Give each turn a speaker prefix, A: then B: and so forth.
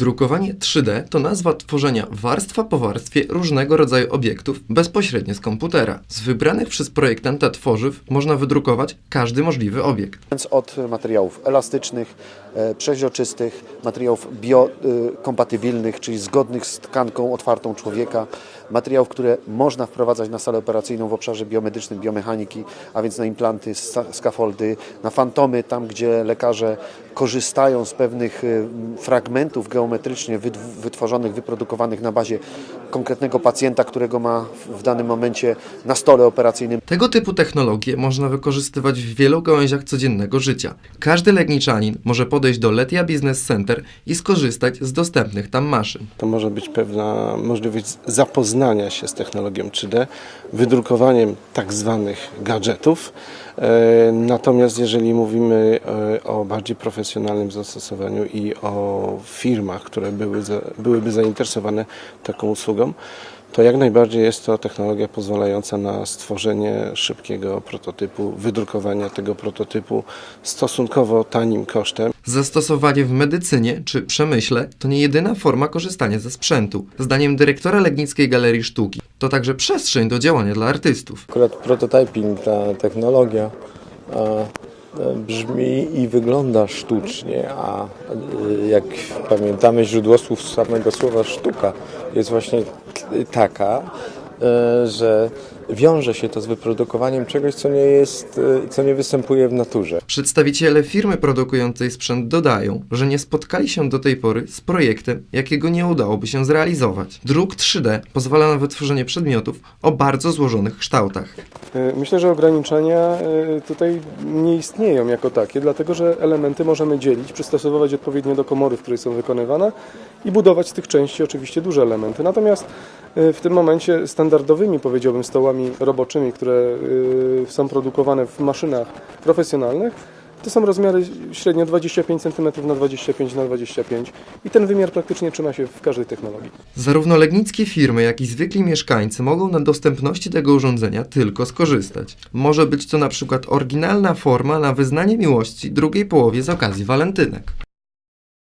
A: Drukowanie 3D to nazwa tworzenia warstwa po warstwie różnego rodzaju obiektów bezpośrednio z komputera. Z wybranych przez projektanta tworzyw można wydrukować każdy możliwy obiekt.
B: Więc od materiałów elastycznych, e, przeźroczystych, materiałów biokompatybilnych, czyli zgodnych z tkanką otwartą człowieka, materiałów, które można wprowadzać na salę operacyjną w obszarze biomedycznym, biomechaniki, a więc na implanty, skafoldy, na fantomy, tam gdzie lekarze korzystają z pewnych e, fragmentów geometrycznie wytworzonych, wyprodukowanych na bazie konkretnego pacjenta, którego ma w- w danym momencie na stole operacyjnym.
A: Tego typu technologie można wykorzystywać w wielu gałęziach codziennego życia. Każdy legniczanin może podejść do Letia Business Center i skorzystać z dostępnych tam maszyn.
C: To może być pewna możliwość zapoznania się z technologią 3D, wydrukowaniem tak zwanych gadżetów. E, Natomiast jeżeli mówimy e, o bardziej profesjonalnym zastosowaniu i o firmach, które były za, byłyby zainteresowane taką usługą, to jak najbardziej jest to technologia pozwalająca na stworzenie szybkiego prototypu, wydrukowania tego prototypu stosunkowo tanim kosztem.
A: Zastosowanie w medycynie czy przemyśle to nie jedyna forma korzystania ze sprzętu. Zdaniem dyrektora Legnickiej Galerii Sztuki to także przestrzeń do działania dla artystów.
D: Akurat prototyping, ta technologia brzmi i wygląda sztucznie, a e, jak pamiętamy źródło słów samego słowa sztuka jest właśnie taka, e, że wiąże się to z wyprodukowaniem czegoś, co nie jest, e, co nie występuje w naturze.
A: Przedstawiciele firmy produkującej sprzęt dodają, że nie spotkali się do tej pory z projektem, jakiego nie udałoby się zrealizować. Druk 3D pozwala na wytworzenie przedmiotów o bardzo złożonych kształtach.
E: Y, Myślę, że ograniczenia y, tutaj nie istnieją jako takie, dlatego że elementy możemy dzielić, przystosowywać odpowiednio do komory, w której są wykonywane i budować z tych części oczywiście duże elementy. Natomiast w tym momencie standardowymi, powiedziałbym, stołami roboczymi, które y, są produkowane w maszynach profesjonalnych, to są rozmiary średnio 25 cm na 25 na 25 i ten wymiar praktycznie trzyma się w każdej technologii.
A: Zarówno legnickie firmy, jak i zwykli mieszkańcy mogą na dostępności tego urządzenia tylko skorzystać. Może być to na przykład oryginalna forma na wyznanie miłości drugiej połowie z okazji walentynek.